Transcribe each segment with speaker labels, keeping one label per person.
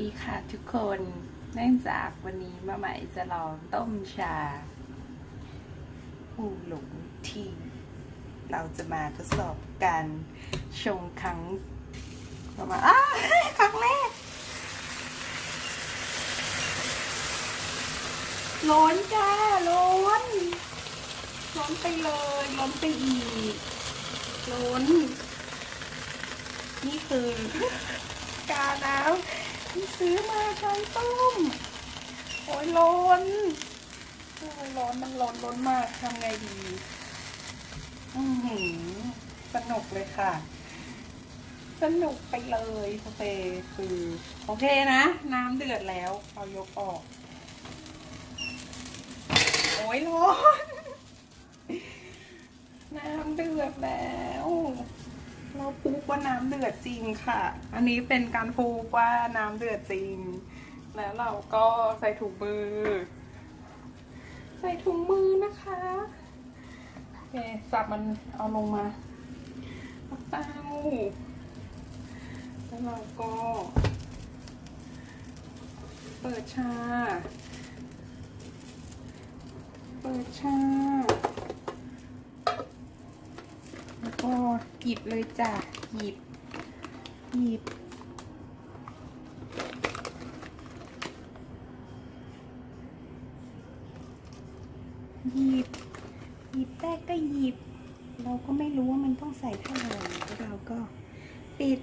Speaker 1: ดีค่ะทุกคน เนื่องจากวันนี้มาใหม่จะลองต้มชาอูหลงทีเราจะมาทดสอบการชงครั้งประมาณอ้าครั้งแรก ร้อนจ้า ร้อน ร้อนไปเลย ร้อนไปอีก ร้อน นี่คือ กาน้ำ ที่ซื้อมาใช้ต้ม โอ้ยร้อนโอ้ยร้อนมันร้อนร้อนมากทำไงดี อือหือสนุกเลยค่ะ สนุกไปเลยโอเคคือโอเคนะ น้ำเดือดแล้วเรายกออก โอ้ยร้อน น้ำเดือดแล้ว ว่าน้ำเดือดจริงค่ะ อันนี้เป็นการพูกว่าน้ำเดือดจริง แล้วเราก็ใส่ถุงมือ ใส่ถุงมือนะคะโอเคสับมันเอาลงมาเอาเต้าแล้วเราก็ เปิดชา เปิดชา แล้หยิบเลยจ้ะหยิบหยิบ หยิบ หยิบแต่ก็หยิบ เราก็ไม่รู้ว่ามันต้องใส่เท่าไหร่แล้วเราก็ปิด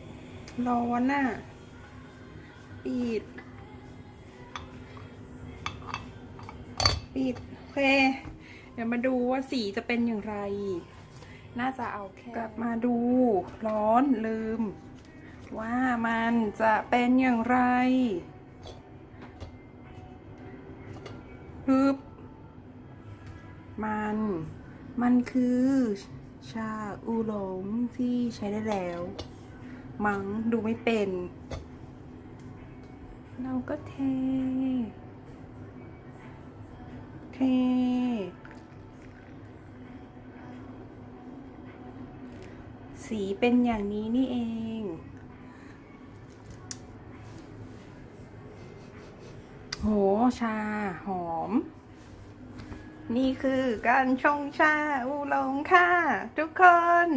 Speaker 1: ร้อนน่ะปิด ปิด โอเค เดี๋ยวมาดูว่าสีจะเป็นอย่างไร น่าจะเอาแค่กลับมาดูร้อนลืม ว่ามันจะเป็นอย่างไรฮึบมัน มันคือ ชาอูหลงที่ใช้ได้แล้ว มัง้งดูไม่เป็น เราก็เท เท สีเป็นอย่างนี้นี่เอง โห ชา หอม นี่คือการชงชาอูหลงค่ะ ทุกคน